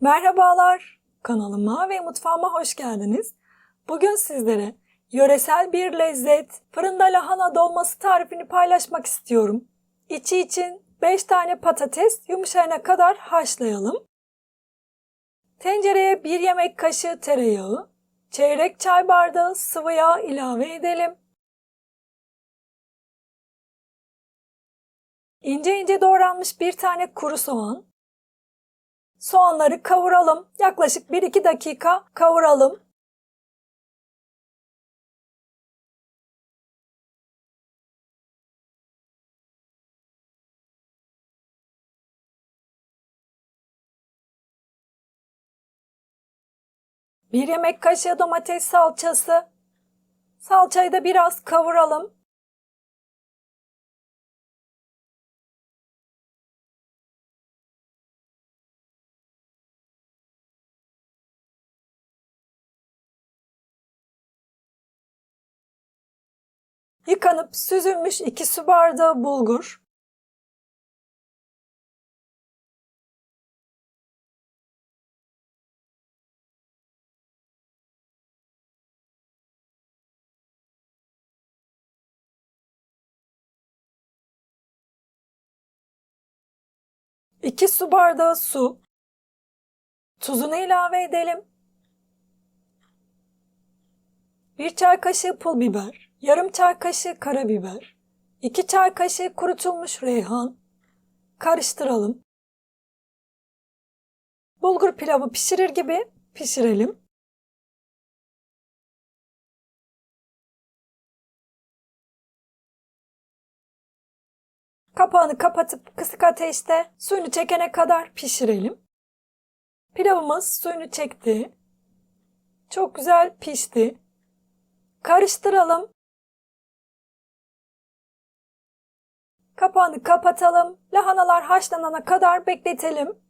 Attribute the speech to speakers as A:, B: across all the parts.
A: Merhabalar, kanalıma ve mutfağıma hoş geldiniz. Bugün sizlere yöresel bir lezzet, fırında lahana dolması tarifini paylaşmak istiyorum. İçi için 5 tane patates yumuşayana kadar haşlayalım. Tencereye 1 yemek kaşığı tereyağı, çeyrek çay bardağı sıvı yağ ilave edelim. İnce ince doğranmış bir tane kuru soğan, Soğanları kavuralım. Yaklaşık 1-2 dakika kavuralım. Bir yemek kaşığı domates salçası. Salçayı da biraz kavuralım. Yıkanıp süzülmüş 2 su bardağı bulgur. İki su bardağı su. Tuzunu ilave edelim. Bir çay kaşığı pul biber yarım çay kaşığı karabiber, 2 çay kaşığı kurutulmuş reyhan, karıştıralım. Bulgur pilavı pişirir gibi pişirelim. Kapağını kapatıp kısık ateşte suyunu çekene kadar pişirelim. Pilavımız suyunu çekti. Çok güzel pişti. Karıştıralım. Kapağını kapatalım. Lahanalar haşlanana kadar bekletelim.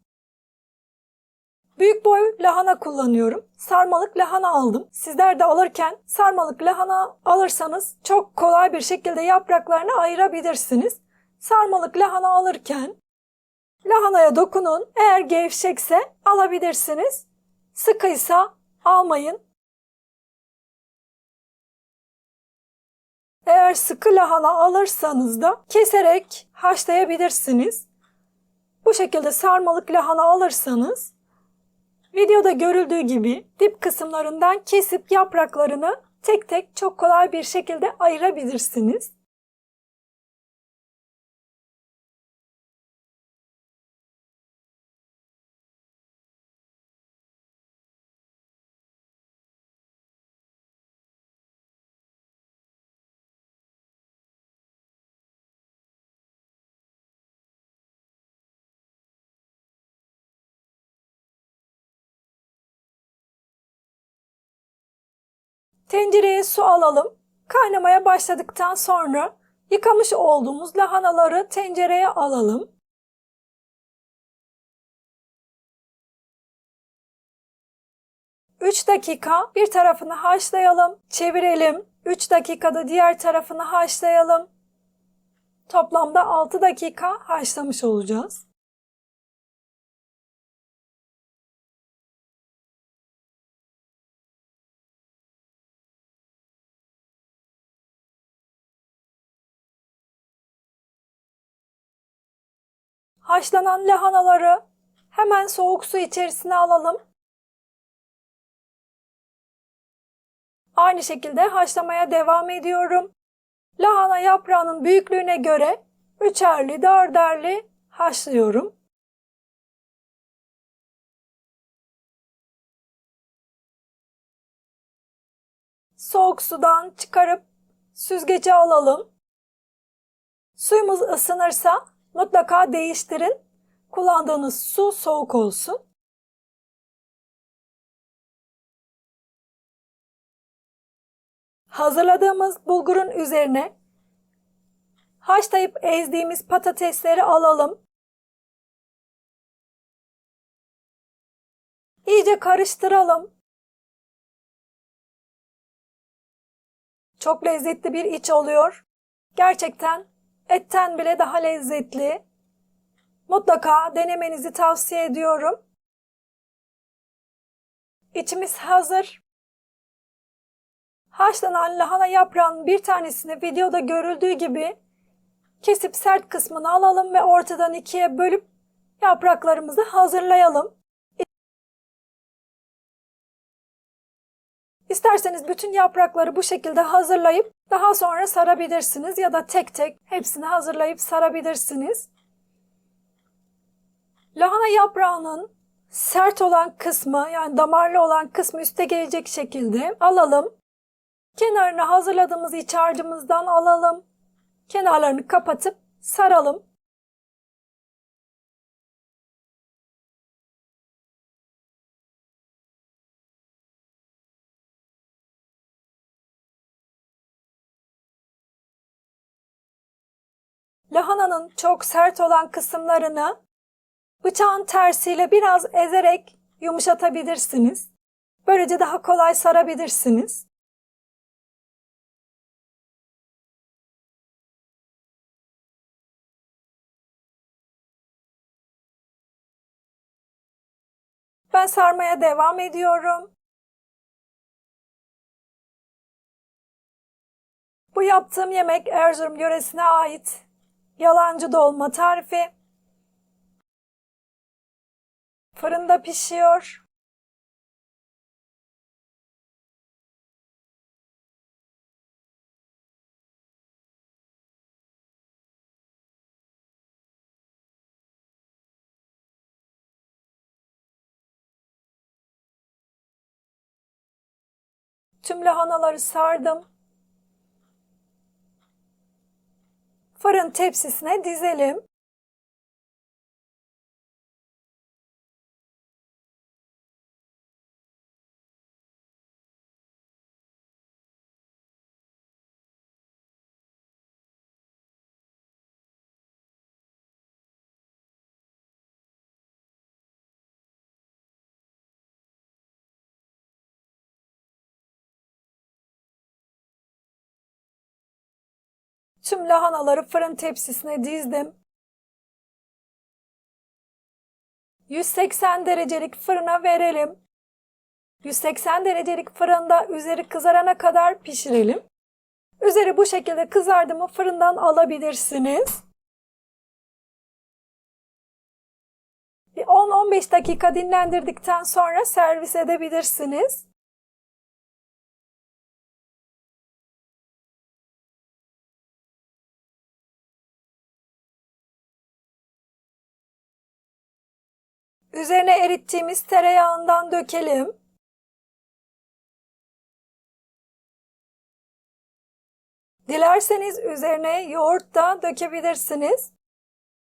A: Büyük boy lahana kullanıyorum. Sarmalık lahana aldım. Sizler de alırken sarmalık lahana alırsanız çok kolay bir şekilde yapraklarını ayırabilirsiniz. Sarmalık lahana alırken lahanaya dokunun. Eğer gevşekse alabilirsiniz. Sıkıysa almayın. Eğer sıkı lahana alırsanız da keserek haşlayabilirsiniz. Bu şekilde sarmalık lahana alırsanız videoda görüldüğü gibi dip kısımlarından kesip yapraklarını tek tek çok kolay bir şekilde ayırabilirsiniz. Tencereye su alalım. Kaynamaya başladıktan sonra yıkamış olduğumuz lahanaları tencereye alalım. Üç dakika bir tarafını haşlayalım, çevirelim. 3 dakikada diğer tarafını haşlayalım. Toplamda 6 dakika haşlamış olacağız. Haşlanan lahanaları hemen soğuk su içerisine alalım. Aynı şekilde haşlamaya devam ediyorum. Lahana yaprağının büyüklüğüne göre üçerli, dörderli haşlıyorum. Soğuk sudan çıkarıp süzgece alalım. Suyumuz ısınırsa Mutlaka değiştirin. Kullandığınız su soğuk olsun. Hazırladığımız bulgurun üzerine haşlayıp ezdiğimiz patatesleri alalım. İyice karıştıralım. Çok lezzetli bir iç oluyor. Gerçekten etten bile daha lezzetli. Mutlaka denemenizi tavsiye ediyorum. İçimiz hazır. Haşlanan lahana yaprağının bir tanesini videoda görüldüğü gibi kesip sert kısmını alalım ve ortadan ikiye bölüp yapraklarımızı hazırlayalım. İsterseniz bütün yaprakları bu şekilde hazırlayıp daha sonra sarabilirsiniz ya da tek tek hepsini hazırlayıp sarabilirsiniz. Lahana yaprağının sert olan kısmı yani damarlı olan kısmı üste gelecek şekilde alalım. Kenarını hazırladığımız iç harcımızdan alalım. Kenarlarını kapatıp saralım. Lahananın çok sert olan kısımlarını bıçağın tersiyle biraz ezerek yumuşatabilirsiniz. Böylece daha kolay sarabilirsiniz. Ben sarmaya devam ediyorum. Bu yaptığım yemek Erzurum yöresine ait yalancı dolma tarifi. Fırında pişiyor. Tüm lahanaları sardım. Fırın tepsisine dizelim. Tüm lahanaları fırın tepsisine dizdim. 180 derecelik fırına verelim. 180 derecelik fırında üzeri kızarana kadar pişirelim. Üzeri bu şekilde kızardı mı fırından alabilirsiniz. Bir 10-15 dakika dinlendirdikten sonra servis edebilirsiniz. Üzerine erittiğimiz tereyağından dökelim. Dilerseniz üzerine yoğurt da dökebilirsiniz.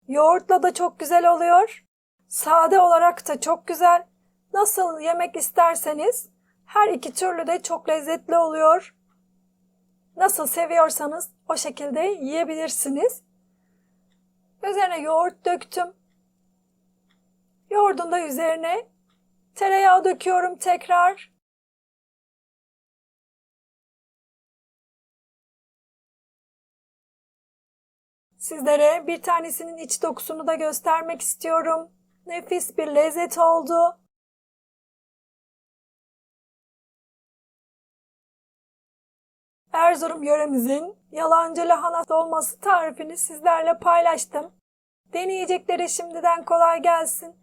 A: Yoğurtla da çok güzel oluyor. Sade olarak da çok güzel. Nasıl yemek isterseniz her iki türlü de çok lezzetli oluyor. Nasıl seviyorsanız o şekilde yiyebilirsiniz. Üzerine yoğurt döktüm. Yoğurdun da üzerine tereyağı döküyorum tekrar. Sizlere bir tanesinin iç dokusunu da göstermek istiyorum. Nefis bir lezzet oldu. Erzurum yöremizin yalancı lahana dolması tarifini sizlerle paylaştım. Deneyecekleri şimdiden kolay gelsin.